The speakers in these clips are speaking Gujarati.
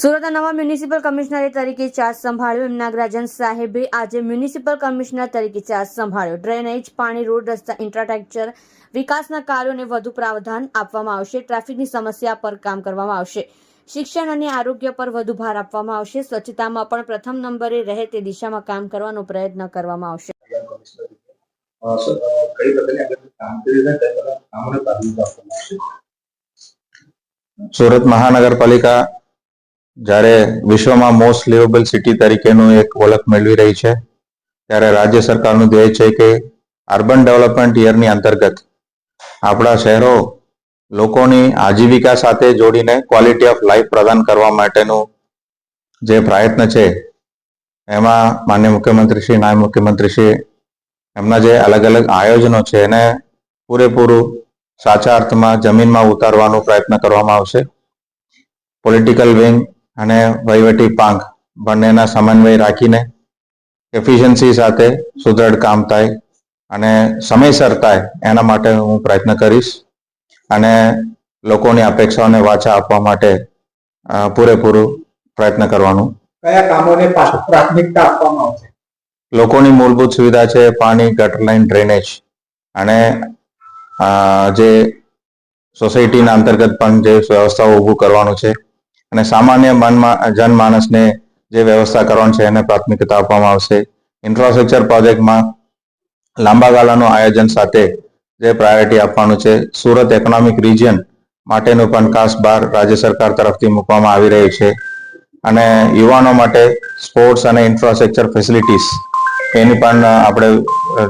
સુરતના નવા મ્યુનિસિપલ કમિશનર તરીકે ચાર્જ સંભાળ્યો. એમ નાગરાજન સાહેબે આજે મ્યુનિસિપલ કમિશનર તરીકે ચાર્જ સંભાળ્યો. ડ્રેનેજ પાણી રોડ રસ્તા ઇન્ફ્રાસ્ટ્રક્ચર વિકાસના કાર્યોને વધુ પ્રાવધાન આપવામાં આવશે. ટ્રાફિકની સમસ્યા પર કામ કરવામાં આવશે. શિક્ષણ અને આરોગ્ય પર વધુ ભાર આપવામાં આવશે. સ્વચ્છતામાં પણ પ્રથમ નંબરે રહે તે દિશામાં કામ કરવાનો પ્રયત્ન કરવામાં આવશે? સુરત મહાનગરપાલિકા જ્યારે વિશ્વમાં મોસ્ટ લિવેબલ સિટી તરીકેનું એક ઓળખ મેળવી રહી છે, ત્યારે રાજ્ય સરકારનું ધ્યેય છે કે અર્બન ડેવલપમેન્ટ યરની અંતર્ગત આપણા શહેરો લોકોની આજીવિકા સાથે જોડીને ક્વોલિટી ઓફ લાઈફ પ્રદાન કરવા માટેનું જે પ્રયત્ન છે, એમાં માન્ય મુખ્યમંત્રી શ્રી, નાયબ મુખ્યમંત્રી શ્રી, એમના જે અલગ અલગ આયોજનો છે, એને પૂરેપૂરું સાચા અર્થમાં જમીનમાં ઉતારવાનો પ્રયત્ન કરવામાં આવશે. પોલિટિકલ વિંગ અને વહીવટી પાંખ બંનેના સમન્વય રાખીને એફિશિયન્સી સાથે સુદૃઢ કામ થાય અને સમયસર થાય એના માટે હું પ્રયત્ન કરીશ. અને લોકોની અપેક્ષાઓને વાચા આપવા માટે પૂરેપૂરું પ્રયત્ન કરવાનું. કયા કામોને પ્રાથમિકતા આપવામાં આવશે? લોકોની મૂળભૂત સુવિધા છે પાણી ગટર લાઇન ડ્રેનેજ. અને જે સોસાયટીના અંતર્ગત પણ જે વ્યવસ્થાઓ ઊભું કરવાનું છે અને સામાન્ય જનમાનસને જે વ્યવસ્થા કરવાની છે એને પ્રાથમિકતા આપવામાં આવશે. ઇન્ફ્રાસ્ટ્રક્ચર પ્રોજેક્ટમાં લાંબા ગાળાનું આયોજન સાથે જે પ્રાયોરિટી આપવાનું છે, સુરત ઇકોનોમિક રિજિયન માટેનું પણ ખાસ બહાર રાજ્ય સરકાર તરફથી મૂકવામાં આવી રહ્યું છે. અને યુવાનો માટે સ્પોર્ટ્સ અને ઇન્ફ્રાસ્ટ્રક્ચર ફેસિલિટીઝ એની પણ આપણે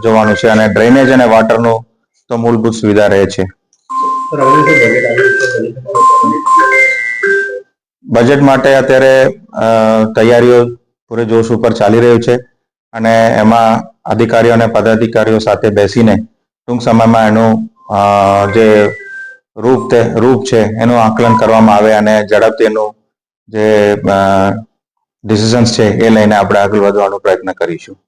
જોવાનું છે અને ડ્રેનેજ અને વાટરનું તો મૂળભૂત સુવિધા રહે છે. બજેટ માટે અત્યારે તૈયારીઓ પૂરેજોશ ઉપર ચાલી રહ્યું છે અને એમાં અધિકારીઓ અને પદાધિકારીઓ સાથે બેસીને ટૂંક સમયમાં એનું જે રૂપ તે, રૂપ છે એનું આકલન કરવામાં આવે અને ઝડપથી એનું જે ડિસિઝન્સ છે એ લઈને આપણે આગળ વધવાનો પ્રયત્ન કરીશું.